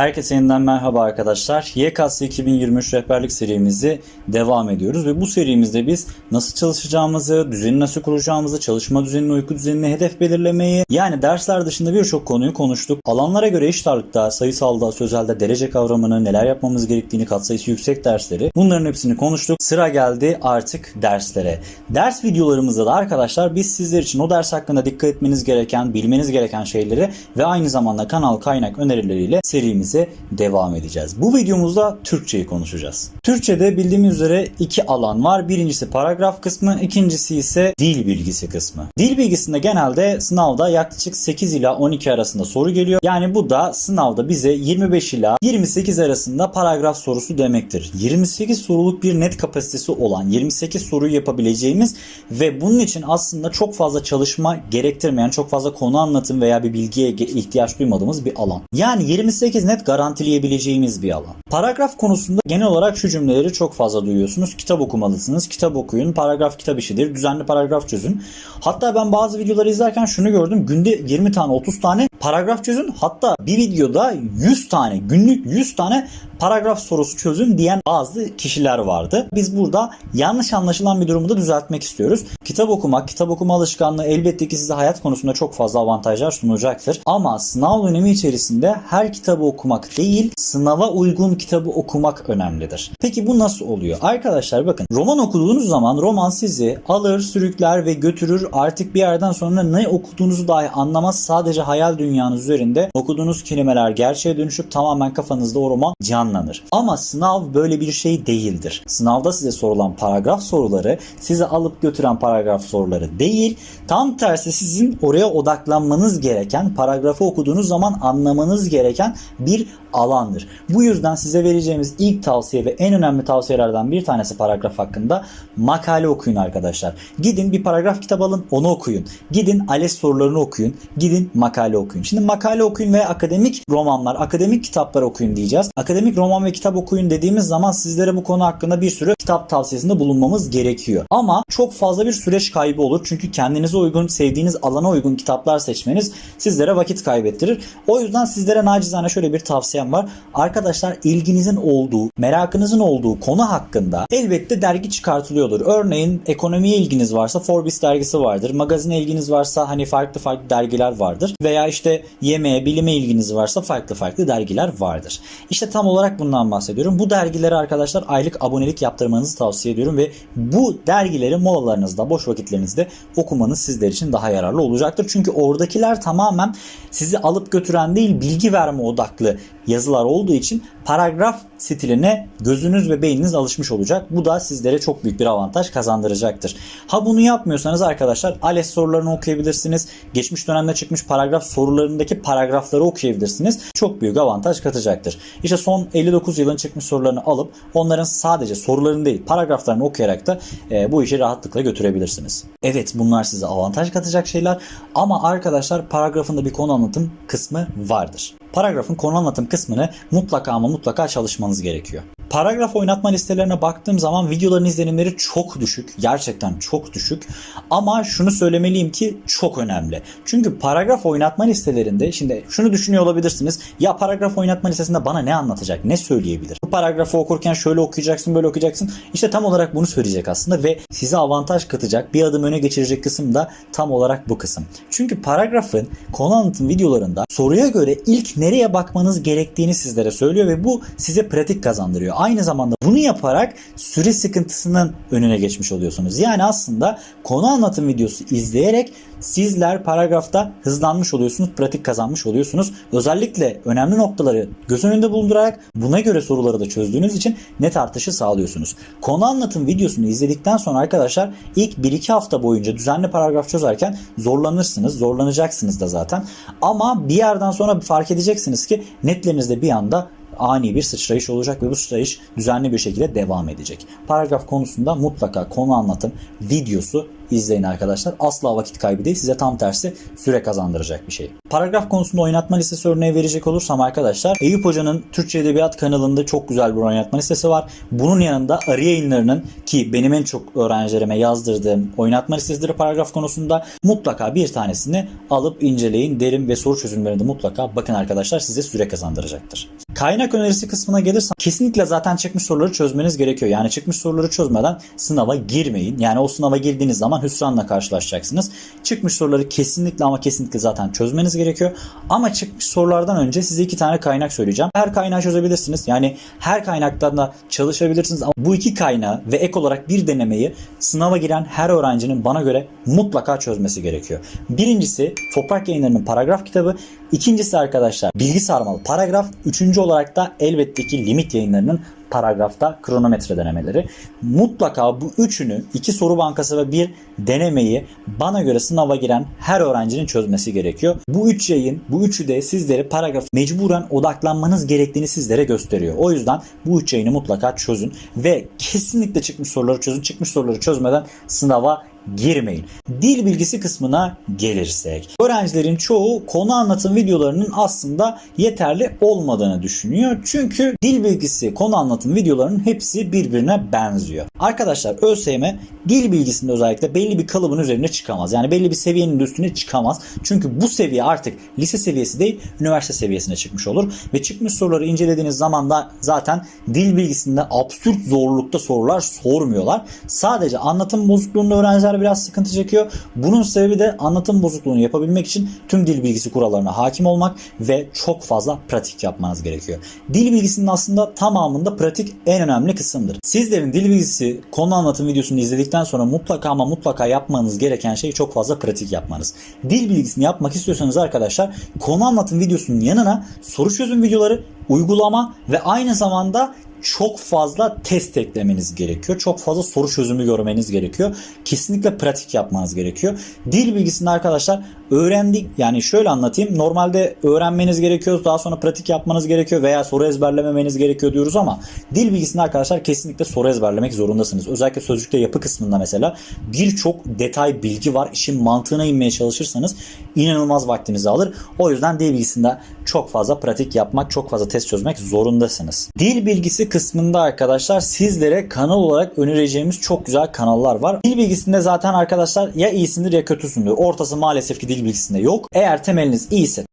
Herkese yeniden merhaba arkadaşlar. YKS 2023 rehberlik serimizi devam ediyoruz ve bu serimizde biz nasıl çalışacağımızı, düzeni nasıl kuracağımızı, çalışma düzenini, uyku düzenini, hedef belirlemeyi yani dersler dışında birçok konuyu konuştuk. Alanlara göre eşit ağırlıkta, sayısalda, sözelde derece kavramını, neler yapmamız gerektiğini, katsayısı yüksek dersleri bunların hepsini konuştuk. Sıra geldi artık derslere. Ders videolarımızda da arkadaşlar biz sizler için o ders hakkında dikkat etmeniz gereken, bilmeniz gereken şeyleri ve aynı zamanda kanal kaynak önerileriyle serimize devam edeceğiz. Bu videomuzda Türkçeyi konuşacağız. Türkçede bildiğimiz üzere iki alan var. Birincisi paragraf kısmı, ikincisi ise dil bilgisi kısmı. Dil bilgisinde genelde sınavda yaklaşık 8 ila 12 arasında soru geliyor. Yani bu da sınavda bize 25 ila 28 arasında paragraf sorusu demektir. 28 soruluk bir net kapasitesi olan 28 soruyu yapabileceğimiz ve bunun için aslında çok fazla çalışma gerektirmeyen, çok fazla konu anlatım veya bir bilgiye ihtiyaç duymadığımız bir alan. Yani 28 net garantileyebileceğimiz bir alan. Paragraf konusunda genel olarak şu cümleleri çok fazla duyuyorsunuz. Kitap okumalısınız, kitap okuyun, paragraf kitap işidir, düzenli paragraf çözün. Hatta ben bazı videoları izlerken şunu gördüm. Günde 20 tane 30 tane paragraf çözün. Hatta bir videoda 100 tane günlük 100 tane paragraf sorusu çözün diyen bazı kişiler vardı. Biz burada yanlış anlaşılan bir durumu da düzeltmek istiyoruz. Kitap okumak, kitap okuma alışkanlığı elbette ki size hayat konusunda çok fazla avantajlar sunacaktır. Ama sınav dönemi içerisinde her kitabı okumak değil, sınava uygun kitabı okumak önemlidir. Peki bu nasıl oluyor? Arkadaşlar bakın roman okuduğunuz zaman roman sizi alır, sürükler ve götürür. Artık bir yerden sonra ne okuduğunuzu dahi anlamaz. Sadece hayal dünyanız üzerinde okuduğunuz kelimeler gerçeğe dönüşüp tamamen kafanızda o roman canlanır. Ama sınav böyle bir şey değildir. Sınavda size sorulan paragraf soruları sizi alıp götüren paragraf soruları değil. Tam tersi sizin oraya odaklanmanız gereken, paragrafı okuduğunuz zaman anlamanız gereken bir alandır. Bu yüzden size vereceğimiz ilk tavsiye ve en önemli tavsiyelerden bir tanesi paragraf hakkında makale okuyun arkadaşlar. Gidin bir paragraf kitap alın onu okuyun. Gidin ALES sorularını okuyun. Gidin makale okuyun. Şimdi makale okuyun ve akademik romanlar, akademik kitaplar okuyun diyeceğiz. Akademik roman ve kitap okuyun dediğimiz zaman sizlere bu konu hakkında bir sürü kitap tavsiyesinde bulunmamız gerekiyor. Ama çok fazla bir süreç kaybı olur. Çünkü kendinize uygun, sevdiğiniz alana uygun kitaplar seçmeniz sizlere vakit kaybettirir. O yüzden sizlere nacizane şöyle bir tavsiyem var. Arkadaşlar ilginizin olduğu, merakınızın olduğu konu hakkında elbette dergi çıkartılıyordur. Örneğin ekonomiye ilginiz varsa Forbes dergisi vardır. Magazine ilginiz varsa hani farklı farklı dergiler vardır. Veya işte yemeğe, bilime ilginiz varsa farklı farklı dergiler vardır. İşte tam olarak bundan bahsediyorum. Bu dergilere arkadaşlar aylık abonelik yaptırmanızı tavsiye ediyorum ve bu dergileri molalarınızda, boş vakitlerinizde okumanız sizler için daha yararlı olacaktır. Çünkü oradakiler tamamen sizi alıp götüren değil bilgi verme odaklı yazılar olduğu için paragraf stiline gözünüz ve beyniniz alışmış olacak. Bu da sizlere çok büyük bir avantaj kazandıracaktır. Ha bunu yapmıyorsanız arkadaşlar ALES sorularını okuyabilirsiniz. Geçmiş dönemde çıkmış paragraf sorularındaki paragrafları okuyabilirsiniz. Çok büyük avantaj katacaktır. İşte son 59 yılın çıkmış sorularını alıp onların sadece sorularını değil paragraflarını okuyarak da e, bu işi rahatlıkla götürebilirsiniz. Evet bunlar size avantaj katacak şeyler ama arkadaşlar paragrafında bir konu anlatım kısmı vardır. Paragrafın konu anlatım kısmını mutlaka ama mutlaka çalışmanız gerekiyor. Paragraf oynatma listelerine baktığım zaman videoların izlenimleri çok düşük. Gerçekten çok düşük. Ama şunu söylemeliyim ki çok önemli. Çünkü paragraf oynatma listelerinde şimdi şunu düşünüyor olabilirsiniz. Ya paragraf oynatma listesinde bana ne anlatacak? Ne söyleyebilir? Bu paragrafı okurken şöyle okuyacaksın, böyle okuyacaksın. İşte tam olarak bunu söyleyecek aslında ve size avantaj katacak, bir adım öne geçirecek kısım da tam olarak bu kısım. Çünkü paragrafın konu anlatım videolarında soruya göre ilk nereye bakmanız gerektiğini sizlere söylüyor ve bu size pratik kazandırıyor. Aynı zamanda bunu yaparak süre sıkıntısının önüne geçmiş oluyorsunuz. Yani aslında konu anlatım videosu izleyerek sizler paragrafta hızlanmış oluyorsunuz, pratik kazanmış oluyorsunuz. Özellikle önemli noktaları göz önünde bulundurarak buna göre soruları da çözdüğünüz için net artışı sağlıyorsunuz. Konu anlatım videosunu izledikten sonra arkadaşlar ilk 1-2 hafta boyunca düzenli paragraf çözerken zorlanırsınız, zorlanacaksınız da zaten. Ama bir yerden sonra fark edeceksiniz ki netlerinizde bir anda ani bir sıçrayış olacak ve bu sıçrayış düzenli bir şekilde devam edecek. Paragraf konusunda mutlaka konu anlatım videosu izleyin arkadaşlar. Asla vakit kaybı değil. Size tam tersi süre kazandıracak bir şey. Paragraf konusunda oynatma listesi örneği verecek olursam arkadaşlar Eyüp Hoca'nın Türkçe Edebiyat kanalında çok güzel bir oynatma listesi var. Bunun yanında Arı Yayınları'nın ki benim en çok öğrencilerime yazdırdığım oynatma listesidir paragraf konusunda mutlaka bir tanesini alıp inceleyin. Derin ve soru çözümlerinde mutlaka bakın arkadaşlar size süre kazandıracaktır. Kaynak önerisi kısmına gelirsem kesinlikle zaten çıkmış soruları çözmeniz gerekiyor. Yani çıkmış soruları çözmeden sınava girmeyin. Yani o sınava girdiğiniz zaman hüsranla karşılaşacaksınız. Çıkmış soruları kesinlikle ama kesinlikle zaten çözmeniz gerekiyor. Ama çıkmış sorulardan önce size iki tane kaynak söyleyeceğim. Her kaynağı çözebilirsiniz. Yani her kaynaktan da çalışabilirsiniz ama bu iki kaynağı ve ek olarak bir denemeyi sınava giren her öğrencinin bana göre mutlaka çözmesi gerekiyor. Birincisi Toprak Yayınları'nın paragraf kitabı. İkincisi arkadaşlar bilgi sarmalı paragraf. Üçüncü olarak da elbette ki limit yayınlarının paragrafta kronometre denemeleri. Mutlaka bu üçünü iki soru bankası ve bir denemeyi bana göre sınava giren her öğrencinin çözmesi gerekiyor. Bu üç yayın, bu üçü de sizlere paragraf mecburen odaklanmanız gerektiğini sizlere gösteriyor. O yüzden bu üç yayını mutlaka çözün ve kesinlikle çıkmış soruları çözün. Çıkmış soruları çözmeden sınava girmeyin. Dil bilgisi kısmına gelirsek. Öğrencilerin çoğu konu anlatım videolarının aslında yeterli olmadığını düşünüyor. Çünkü dil bilgisi konu anlatım videolarının hepsi birbirine benziyor. Arkadaşlar ÖSYM dil bilgisinde özellikle belli bir kalıbın üzerine çıkamaz. Yani belli bir seviyenin üstüne çıkamaz. Çünkü bu seviye artık lise seviyesi değil üniversite seviyesine çıkmış olur. Ve çıkmış soruları incelediğiniz zaman da zaten dil bilgisinde absürt zorlukta sorular sormuyorlar. Sadece anlatım bozukluğunda öğrenciler biraz sıkıntı çekiyor. Bunun sebebi de anlatım bozukluğunu yapabilmek için tüm dil bilgisi kurallarına hakim olmak ve çok fazla pratik yapmanız gerekiyor. Dil bilgisinin aslında tamamında pratik en önemli kısımdır. Sizlerin dil bilgisi konu anlatım videosunu izledikten sonra mutlaka ama mutlaka yapmanız gereken şey çok fazla pratik yapmanız. Dil bilgisini yapmak istiyorsanız arkadaşlar konu anlatım videosunun yanına soru çözüm videoları, uygulama ve aynı zamanda çok fazla test eklemeniz gerekiyor. Çok fazla soru çözümü görmeniz gerekiyor. Kesinlikle pratik yapmanız gerekiyor. Dil bilgisinde arkadaşlar öğrendik yani şöyle anlatayım. Normalde öğrenmeniz gerekiyor. Daha sonra pratik yapmanız gerekiyor veya soru ezberlememeniz gerekiyor diyoruz ama dil bilgisinde arkadaşlar kesinlikle soru ezberlemek zorundasınız. Özellikle sözcükte yapı kısmında mesela birçok detay bilgi var. İşin mantığına inmeye çalışırsanız inanılmaz vaktinizi alır. O yüzden dil bilgisinde çok fazla pratik yapmak, çok fazla test çözmek zorundasınız. Dil bilgisi kısmında arkadaşlar sizlere kanal olarak önereceğimiz çok güzel kanallar var. Dil bilgisinde zaten arkadaşlar ya iyisindir ya kötüsündür. Ortası maalesef ki dil bilgisinde yok. Eğer temeliniz iyiyse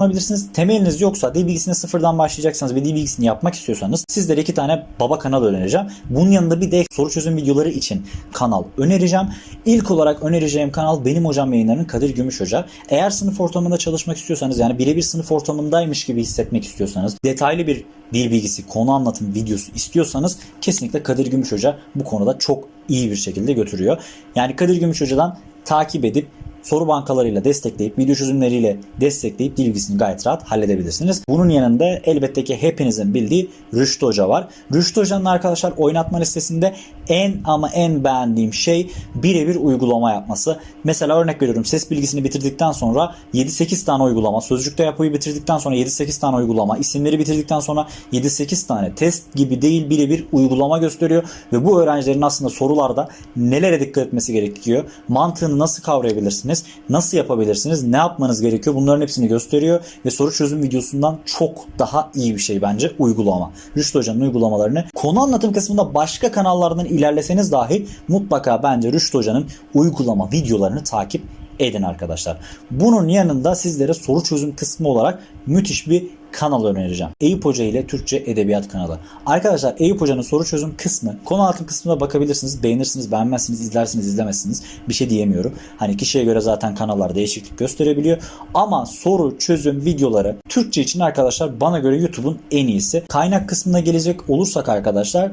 yapabilirsiniz. Temeliniz yoksa dil bilgisine sıfırdan başlayacaksanız ve dil bilgisini yapmak istiyorsanız sizlere iki tane baba kanal önereceğim. Bunun yanında bir de soru çözüm videoları için kanal önereceğim. İlk olarak önereceğim kanal benim hocam yayınlarının Kadir Gümüş Hoca. Eğer sınıf ortamında çalışmak istiyorsanız yani birebir sınıf ortamındaymış gibi hissetmek istiyorsanız detaylı bir dil bilgisi konu anlatım videosu istiyorsanız kesinlikle Kadir Gümüş Hoca bu konuda çok iyi bir şekilde götürüyor. Yani Kadir Gümüş Hoca'dan takip edip soru bankalarıyla destekleyip, video çözümleriyle destekleyip dil bilgisini gayet rahat halledebilirsiniz. Bunun yanında elbette ki hepinizin bildiği Rüştü Hoca var. Rüştü Hoca'nın arkadaşlar oynatma listesinde en ama en beğendiğim şey birebir uygulama yapması. Mesela örnek veriyorum ses bilgisini bitirdikten sonra 7-8 tane uygulama, sözcükte yapıyı bitirdikten sonra 7-8 tane uygulama, isimleri bitirdikten sonra 7-8 tane test gibi değil birebir uygulama gösteriyor ve bu öğrencilerin aslında sorularda nelere dikkat etmesi gerekiyor, mantığını nasıl kavrayabilirsiniz, nasıl yapabilirsiniz, ne yapmanız gerekiyor bunların hepsini gösteriyor ve soru çözüm videosundan çok daha iyi bir şey bence uygulama. Rüştü Hoca'nın uygulamalarını konu anlatım kısmında başka kanallardan ilerleseniz dahi mutlaka bence Rüştü Hoca'nın uygulama videolarını takip edin arkadaşlar. Bunun yanında sizlere soru çözüm kısmı olarak müthiş bir kanal önereceğim. Eyüp Hoca ile Türkçe Edebiyat kanalı. Arkadaşlar Eyüp Hoca'nın soru çözüm kısmı konu altı kısmına bakabilirsiniz. Beğenirsiniz, beğenmezsiniz, izlersiniz, izlemezsiniz. Bir şey diyemiyorum. Hani kişiye göre zaten kanallar değişiklik gösterebiliyor. Ama soru çözüm videoları Türkçe için arkadaşlar bana göre YouTube'un en iyisi. Kaynak kısmına gelecek olursak arkadaşlar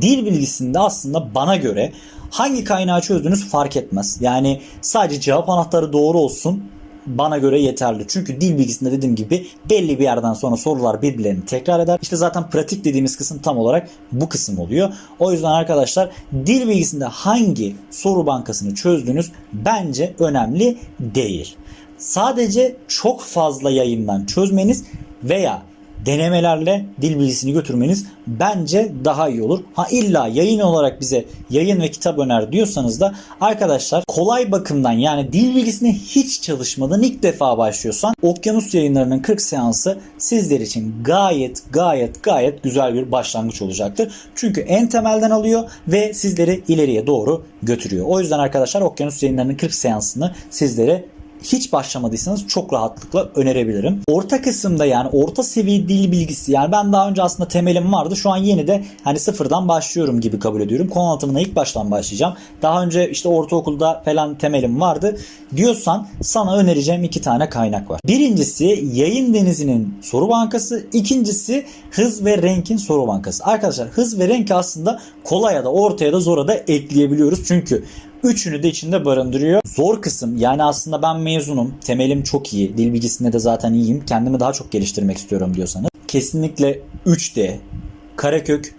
dil bilgisinde aslında bana göre hangi kaynağı çözdüğünüz fark etmez. Yani sadece cevap anahtarı doğru olsun bana göre yeterli. Çünkü dil bilgisinde dediğim gibi belli bir yerden sonra sorular birbirlerini tekrar eder. İşte zaten pratik dediğimiz kısım tam olarak bu kısım oluyor. O yüzden arkadaşlar dil bilgisinde hangi soru bankasını çözdüğünüz bence önemli değil. Sadece çok fazla yayından çözmeniz veya denemelerle dil bilgisini götürmeniz bence daha iyi olur. Ha illa yayın olarak bize yayın ve kitap öner diyorsanız da arkadaşlar kolay bakımdan yani dil bilgisine hiç çalışmadan ilk defa başlıyorsan Okyanus yayınlarının 40 seansı sizler için gayet gayet gayet güzel bir başlangıç olacaktır. Çünkü en temelden alıyor ve sizleri ileriye doğru götürüyor. O yüzden arkadaşlar Okyanus yayınlarının 40 seansını sizlere hiç başlamadıysanız çok rahatlıkla önerebilirim. Orta kısımda yani orta seviye dil bilgisi yani ben daha önce aslında temelim vardı. Şu an yeni de hani sıfırdan başlıyorum gibi kabul ediyorum. Konu anlatımına ilk baştan başlayacağım. Daha önce işte ortaokulda falan temelim vardı diyorsan sana önereceğim iki tane kaynak var. Birincisi Yayın Denizi'nin soru bankası. ikincisi Hız ve Renk'in soru bankası. Arkadaşlar hız ve renk aslında kolaya da ortaya da zora da ekleyebiliyoruz. Çünkü Üçünü de içinde barındırıyor. Zor kısım yani aslında ben mezunum. Temelim çok iyi. Dil bilgisinde de zaten iyiyim. Kendimi daha çok geliştirmek istiyorum diyorsanız. Kesinlikle 3D, karekök,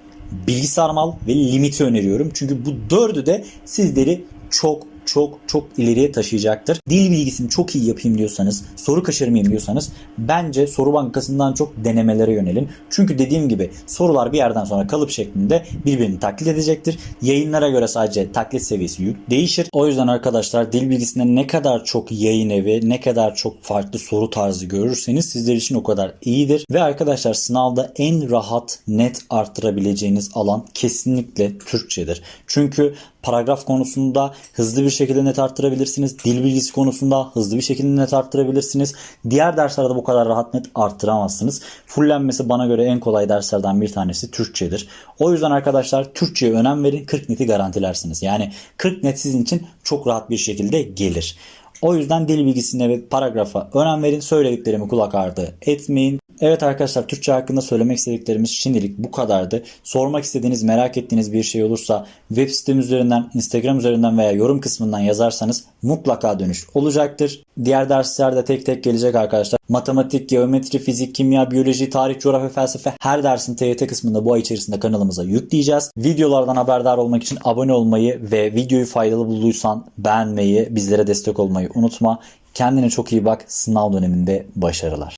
bilgisayar mal ve limiti öneriyorum. Çünkü bu dördü de sizleri çok çok çok ileriye taşıyacaktır. Dil bilgisini çok iyi yapayım diyorsanız, soru kaçırmayayım diyorsanız bence soru bankasından çok denemelere yönelin. Çünkü dediğim gibi sorular bir yerden sonra kalıp şeklinde birbirini taklit edecektir. Yayınlara göre sadece taklit seviyesi değişir. O yüzden arkadaşlar dil bilgisinde ne kadar çok yayın evi, ne kadar çok farklı soru tarzı görürseniz sizler için o kadar iyidir. Ve arkadaşlar sınavda en rahat, net arttırabileceğiniz alan kesinlikle Türkçedir. Çünkü paragraf konusunda hızlı bir şekilde net arttırabilirsiniz. Dil bilgisi konusunda hızlı bir şekilde net arttırabilirsiniz. Diğer derslerde bu kadar rahat net arttıramazsınız. Fullenmesi bana göre en kolay derslerden bir tanesi Türkçedir. O yüzden arkadaşlar Türkçe'ye önem verin. 40 neti garantilersiniz. Yani 40 net sizin için çok rahat bir şekilde gelir. O yüzden dil bilgisine ve paragrafa önem verin. Söylediklerimi kulak ardı etmeyin. Evet arkadaşlar Türkçe hakkında söylemek istediklerimiz şimdilik bu kadardı. Sormak istediğiniz, merak ettiğiniz bir şey olursa web sitem üzerinden, Instagram üzerinden veya yorum kısmından yazarsanız mutlaka dönüş olacaktır. Diğer derslerde tek tek gelecek arkadaşlar. Matematik, geometri, fizik, kimya, biyoloji, tarih, coğrafya, felsefe her dersin TYT kısmında bu ay içerisinde kanalımıza yükleyeceğiz. Videolardan haberdar olmak için abone olmayı ve videoyu faydalı bulduysan beğenmeyi, bizlere destek olmayı unutma. Kendine çok iyi bak. Sınav döneminde başarılar.